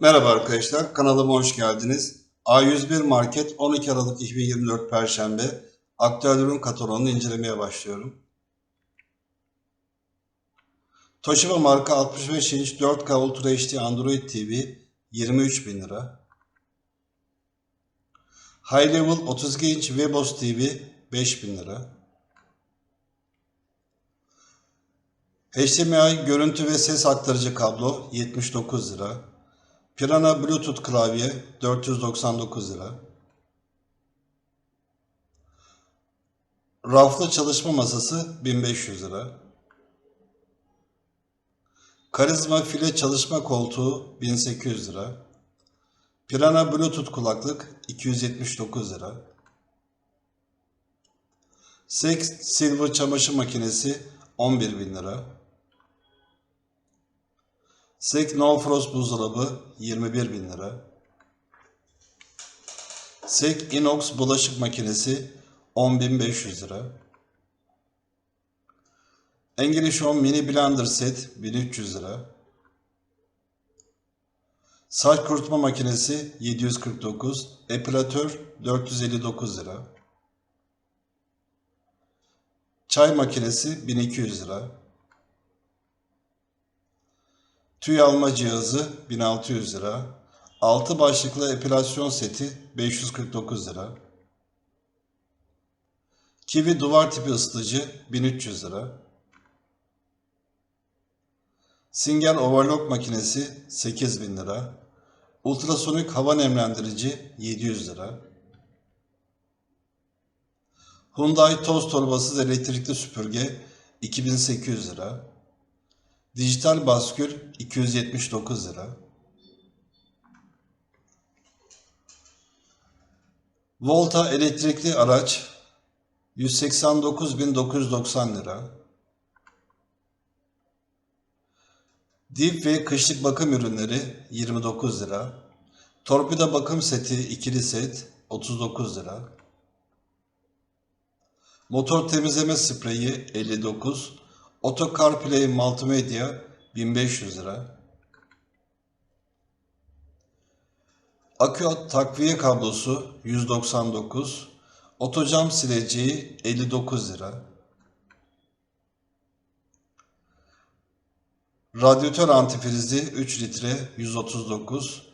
Merhaba arkadaşlar, kanalıma hoş geldiniz. A101 Market 12 Aralık 2024 Perşembe aktüel ürün kataloğunu incelemeye başlıyorum. Toshiba marka 65 inç 4K Ultra HD Android TV 23 bin lira. High Level 32 inç Webos TV 5 bin lira. HDMI görüntü ve ses aktarıcı kablo 79 lira. Pirana Bluetooth klavye 499 lira. Raflı çalışma masası 1500 lira. Karizma file çalışma koltuğu 1800 lira. Pirana Bluetooth kulaklık 279 lira. Sex Silver çamaşır makinesi 11 bin lira. Sek No Frost buzdolabı 21 bin lira. Sek Inox bulaşık makinesi 10.500 lira. English Home Mini Blender Set 1300 lira. Saç kurutma makinesi 749, epilatör 459 lira. Çay makinesi 1200 lira. Tüy alma cihazı 1600 lira. 6 başlıklı epilasyon seti 549 lira. Kivi duvar tipi ısıtıcı 1300 lira. Singer overlock makinesi 8000 lira. Ultrasonik hava nemlendirici 700 lira. Hyundai toz torbasız elektrikli süpürge 2800 lira. Dijital baskül 279 lira. Volta elektrikli araç 189.990 lira. Dip ve kışlık bakım ürünleri 29 lira. Torpido bakım seti ikili set 39 lira. Motor temizleme spreyi 59 Auto CarPlay Multimedia 1500 lira. Akü takviye kablosu 199. Otocam sileceği 59 lira. Radyatör antifrizli 3 litre 139.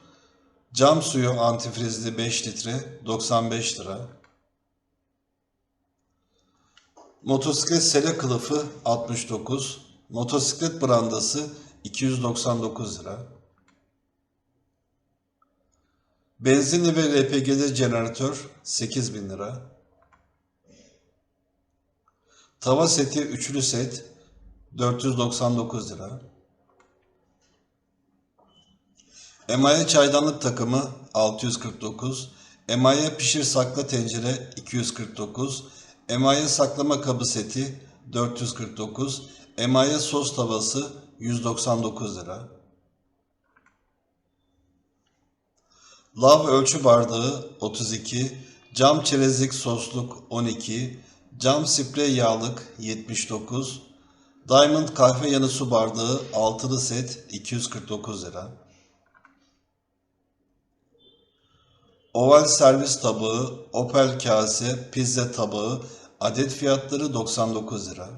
Cam suyu antifrizli 5 litre 95 lira. Motosiklet sele kılıfı 69. Motosiklet brandası 299 lira. Benzinli ve LPG'li jeneratör 8000 lira. Tava seti üçlü set 499 lira. Emaye çaydanlık takımı 649. Emaye pişir sakla tencere 249. Emaye saklama kabı seti 449. Emaye sos tavası 199 lira. Lav ölçü bardağı 32. Cam çerezlik sosluk 12. Cam sprey yağlık 79. Diamond kahve yanı su bardağı altılı set 249 lira. Oval servis tabağı, Opel kase, pizza tabağı, adet fiyatları 99 lira.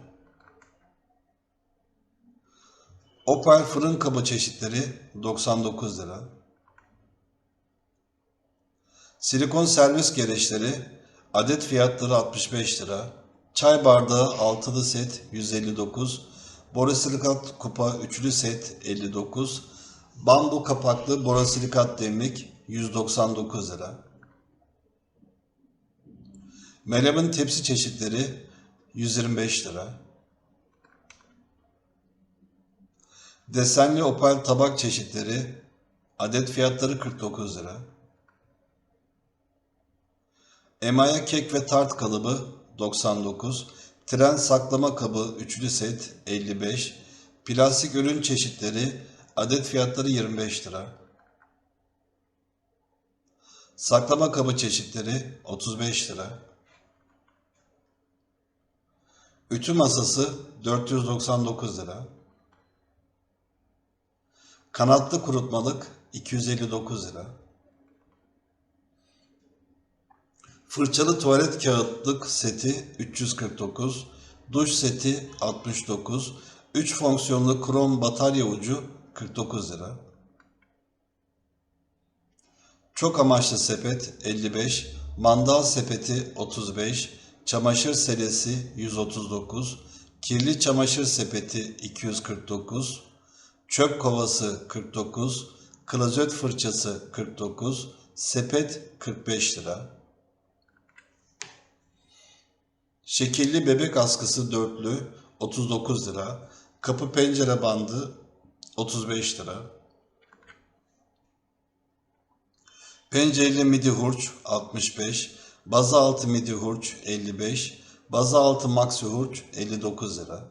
Opel fırın kabı çeşitleri 99 lira. Silikon servis gereçleri, adet fiyatları 65 lira. Çay bardağı altılı set 159. Borosilikat kupa üçlü set 59. Bambu kapaklı borosilikat demlik 199 lira. Melem'in tepsi çeşitleri 125 lira. Desenli opal tabak çeşitleri adet fiyatları 49 lira. Emaye kek ve tart kalıbı 99. Tren saklama kabı üçlü set 55. Plastik ürün çeşitleri adet fiyatları 25 lira. Saklama kabı çeşitleri 35 lira. Ütü masası 499 lira. Kanatlı kurutmalık 259 lira. Fırçalı tuvalet kağıtlık seti 349, duş seti 69, 3 fonksiyonlu krom batarya ucu 49 lira. Çok amaçlı sepet 55, mandal sepeti 35, çamaşır selesi 139, kirli çamaşır sepeti 249, çöp kovası 49, klozet fırçası 49, sepet 45 lira. Şekilli bebek askısı dörtlü 39 lira. Kapı pencere bandı 35 lira. Pencereli midi hurç 65, baza altı midi hurç 55, baza altı maxi hurç 59 lira.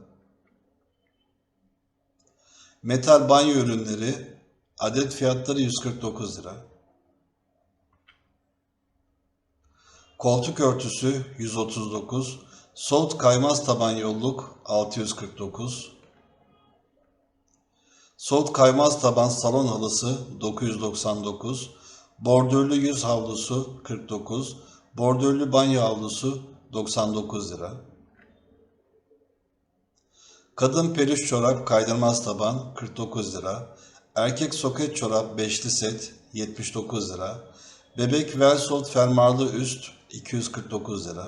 Metal banyo ürünleri adet fiyatları 149 lira. Koltuk örtüsü 139, soğut kaymaz taban yolluk 649, soğut kaymaz taban salon halısı 999, bordürlü yüz havlusu 49, bordürlü banyo havlusu 99 lira. Kadın peluş çorap kaydırmaz taban 49 lira. Erkek soket çorap beşli set 79 lira. Bebek Velsolt fermuarlı üst 249 lira.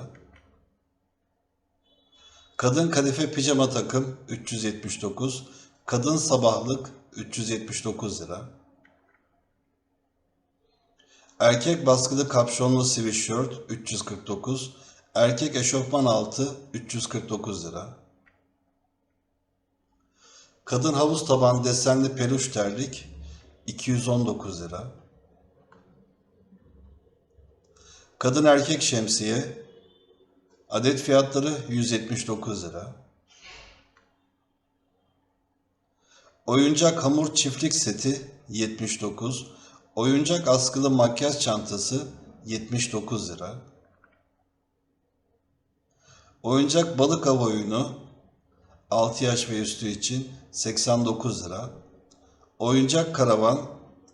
Kadın kadife pijama takım 379. Kadın sabahlık 379 lira. Erkek baskılı kapşonlu sweatshirt 349. Erkek eşofman altı 349 lira. Kadın havuz taban desenli peluş terlik 219 lira. Kadın erkek şemsiye adet fiyatları 179 lira. Oyuncak hamur çiftlik seti 79. Oyuncak askılı makyaj çantası 79 lira. Oyuncak balık av oyunu 6 yaş ve üstü için 89 lira. Oyuncak karavan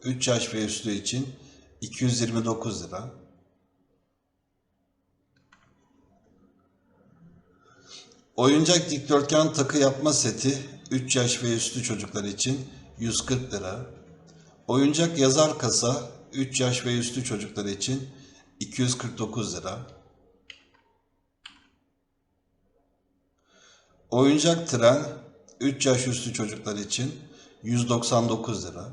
3 yaş ve üstü için 229 lira. Oyuncak dikdörtgen takı yapma seti 3 yaş ve üstü çocuklar için 140 lira. Oyuncak yazar kasa 3 yaş ve üstü çocuklar için 249 lira. Oyuncak tren 3 yaş üstü çocuklar için 199 lira.